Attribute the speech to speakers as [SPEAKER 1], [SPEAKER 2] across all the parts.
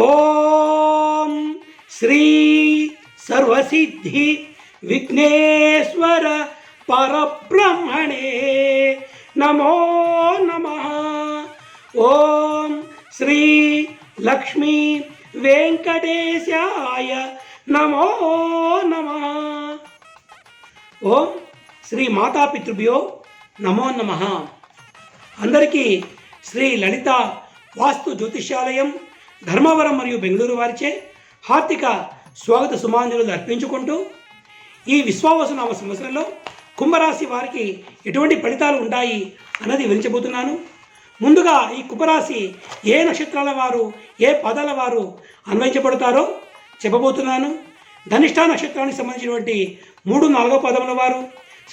[SPEAKER 1] ఓం శ్రీ సర్వసిద్ధి విఘ్నేశ్వర పరబ్రహ్మణే నమో నమ. ఓం శ్రీ లక్ష్మీ వెంకటేశాయ నమో నమ. ఓం శ్రీ మాతాపితృభ్యో నమో నమ. అందరికీ శ్రీ లలిత వాస్తు జ్యోతిష్యాలయం ధర్మవరం మరియు బెంగళూరు వారిచే హార్దిక స్వాగత సుమాంజలు అర్పించుకుంటూ ఈ విశ్వావసనామ సంవత్సరంలో కుంభరాశి వారికి ఎటువంటి ఫలితాలు ఉంటాయి అన్నది వివరించబోతున్నాను. ముందుగా ఈ కుంభరాశి ఏ నక్షత్రాల వారు ఏ పదాల వారు అన్వయించబడతారో చెప్పబోతున్నాను. ధనిష్ట నక్షత్రానికి సంబంధించినటువంటి మూడు నాలుగో పదముల వారు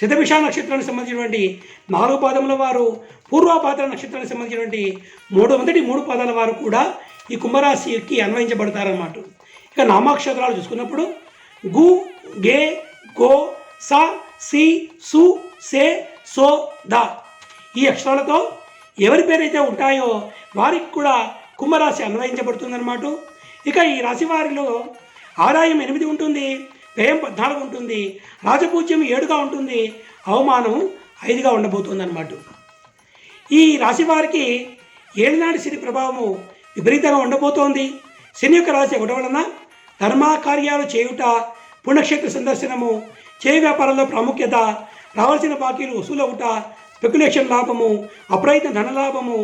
[SPEAKER 1] శతభిష నక్షత్రానికి సంబంధించినటువంటి నాలుగు పాదముల వారు పూర్వపాత్ర నక్షత్రానికి సంబంధించినటువంటి మూడు మొదటి మూడు పాదాల వారు కూడా ఈ కుంభరాశికి అన్వయించబడతారన్నమాట. ఇక నామాక్షేత్రాలు చూసుకున్నప్పుడు గు గే గో సా సి సు సే సో ద. ఈ అక్షరాలతో ఎవరి పేరైతే ఉంటాయో వారికి కూడా కుంభరాశి అన్వయించబడుతుందన్నమాట. ఇక ఈ రాశి వారిలో ఆదాయం ఎనిమిది ఉంటుంది వ్యయం పద్నాలుగు ఉంటుంది రాజపూజ్యం ఏడుగా ఉంటుంది అవమానం ఐదుగా ఉండబోతుందన్నమాట. ఈ రాశి వారికి ఏలినాటి శని ప్రభావము విపరీతంగా ఉండబోతోంది శని యొక్క రాశి ఒకటి వలన ధర్మకార్యాలు చేయుట పుణ్యక్షేత్ర సందర్శనము చేయి వ్యాపారంలో ప్రాముఖ్యత రావాల్సిన బాకీలు వసూలవుట స్పెక్యులేషన్ లాభము అప్రయత్న ధనలాభము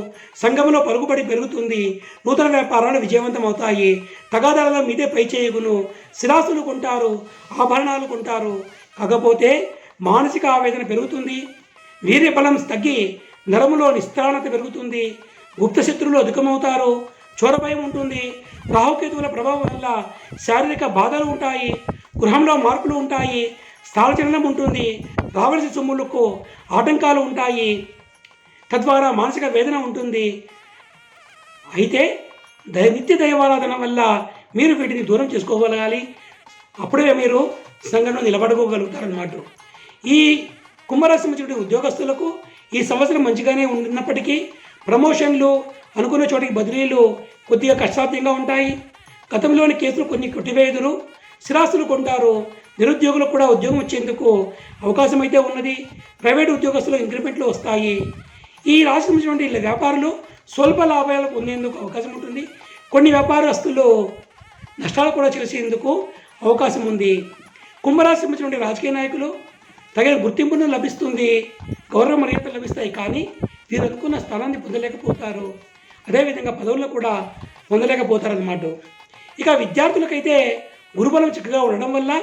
[SPEAKER 1] సంఘంలో పరుగుబడి పెరుగుతుంది నూతన వ్యాపారాలు విజయవంతం అవుతాయి తగాదాలలో మీదే పై చేయగును స్థిరాస్తులు కొంటారు ఆభరణాలు కొంటారు. కాకపోతే మానసిక ఆవేదన పెరుగుతుంది వీర్యబలం తగ్గి నరములో నిస్త్రాణత పెరుగుతుంది గుప్త శత్రువులు అధికమవుతారు చోరభయం ఉంటుంది. రాహుకేతువుల ప్రభావం వల్ల శారీరక బాధలు ఉంటాయి. గృహంలో మార్పులు ఉంటాయి. స్థానచలనం ఉంటుంది. రావలసిన సొమ్ములకు ఆటంకాలు ఉంటాయి. తద్వారా మానసిక వేదన ఉంటుంది. అయితే దయ నిత్య దైవారాధన వల్ల మీరు వీటిని దూరం చేసుకోగలగాలి. అప్పుడే మీరు సంఘటన నిలబడుకోగలుగుతారన్నమాట. ఈ కుంభరాశి ఉద్యోగస్తులకు ఈ సంవత్సరం మంచిగానే ఉన్నప్పటికీ ప్రమోషన్లు అనుకున్న చోటికి బదిలీలు కొద్దిగా కష్టార్థంగా ఉంటాయి. గతంలోని కేసులు కొన్ని కొట్టివేయుదురు. స్థిరాస్తులు కొంటారు. నిరుద్యోగులకు కూడా ఉద్యోగం వచ్చేందుకు అవకాశం అయితే ఉన్నది. ప్రైవేట్ ఉద్యోగస్తులు ఇంక్రిమెంట్లు వస్తాయి. ఈ రాష్ట్రంటువంటి వ్యాపారులు స్వల్ప లాభాలు పొందేందుకు అవకాశం ఉంటుంది. కొన్ని వ్యాపారస్తులు నష్టాలు కూడా చేసేందుకు అవకాశం ఉంది. కుంభరాశి సంబంధించినటువంటి రాజకీయ నాయకులు తగిన గుర్తింపును లభిస్తుంది. గౌరవ మర్యాదలు లభిస్తాయి. కానీ వీరు అనుకున్న స్థలాన్ని పొందలేకపోతారు. అదేవిధంగా పదవుల్లో కూడా పొందలేకపోతారన్నమాట. ఇక విద్యార్థులకైతే గురుబలం చక్కగా ఉండడం వల్ల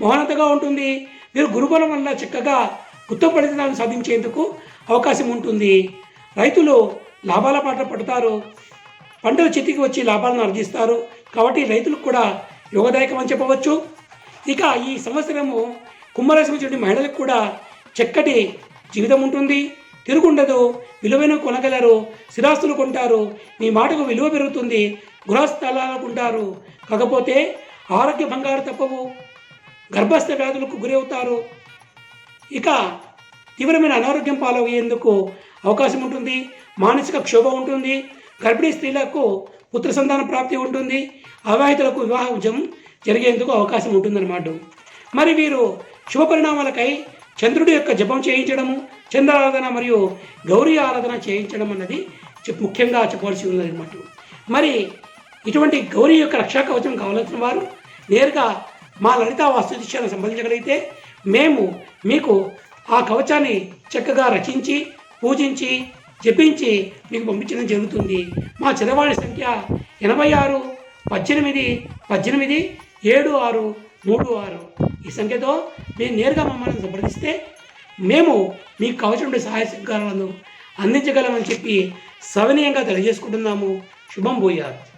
[SPEAKER 1] మౌనతగా ఉంటుంది. వీరు గురుబలం వల్ల చక్కగా ఉత్తమ ఫలితాలను సాధించేందుకు అవకాశం ఉంటుంది. రైతులు లాభాల పాట పడతారు. పంటలు చేతికి వచ్చి లాభాలను ఆర్జిస్తారు. కాబట్టి రైతులకు కూడా యోగదాయకం అని చెప్పవచ్చు. ఇక ఈ సంవత్సరము కుంభరాశి వచ్చిన మహిళలకు కూడా చక్కటి జీవితం ఉంటుంది. తిరుగుండదు విలువైన కొనగలరు స్థిరాస్తులు కొంటారు మీ మాటకు విలువ పెరుగుతుంది గృహస్థలాలు కొంటారు. కాకపోతే ఆరోగ్య భంగాలు తప్పవు గర్భస్థ వ్యాధులకు గురవుతారు ఇక తీవ్రమైన అనారోగ్యం పాలయ్యేందుకు అవకాశం ఉంటుంది మానసిక క్షోభ ఉంటుంది గర్భిణీ స్త్రీలకు పుత్ర సంతాన ప్రాప్తి ఉంటుంది అవివాహితులకు వివాహం జరిగేందుకు అవకాశం ఉంటుందన్నమాట. మరి వీరు శుభ పరిణామాలకై చంద్రుడి యొక్క జపం చేయించడము చంద్రారాధన మరియు గౌరీ ఆరాధన చేయించడం అన్నది ముఖ్యంగా చెప్పవలసి ఉన్నదన్నమాట మరి ఇటువంటి గౌరీ యొక్క రక్షా కవచం కావలసిన వారు నేరుగా మా లలిత వాస్తు సంబంధించగలిగితే మేము మీకు ఆ కవచాన్ని చక్కగా రచించి పూజించి జపించి మీకు పంపించడం జరుగుతుంది. మా చదవాణి సంఖ్య ఎనభై ఆరు పద్దెనిమిది పద్దెనిమిది ఏడు ఆరు మూడు ఆరు. ఈ సంఖ్యతో మీరు నేరుగా మమ్మల్ని సంప్రదిస్తే మేము మీకు కావాల్సిన సహాయ సహకారాలను అందించగలమని చెప్పి సవినయంగా తెలియజేసుకుంటున్నాము. శుభం పోయారు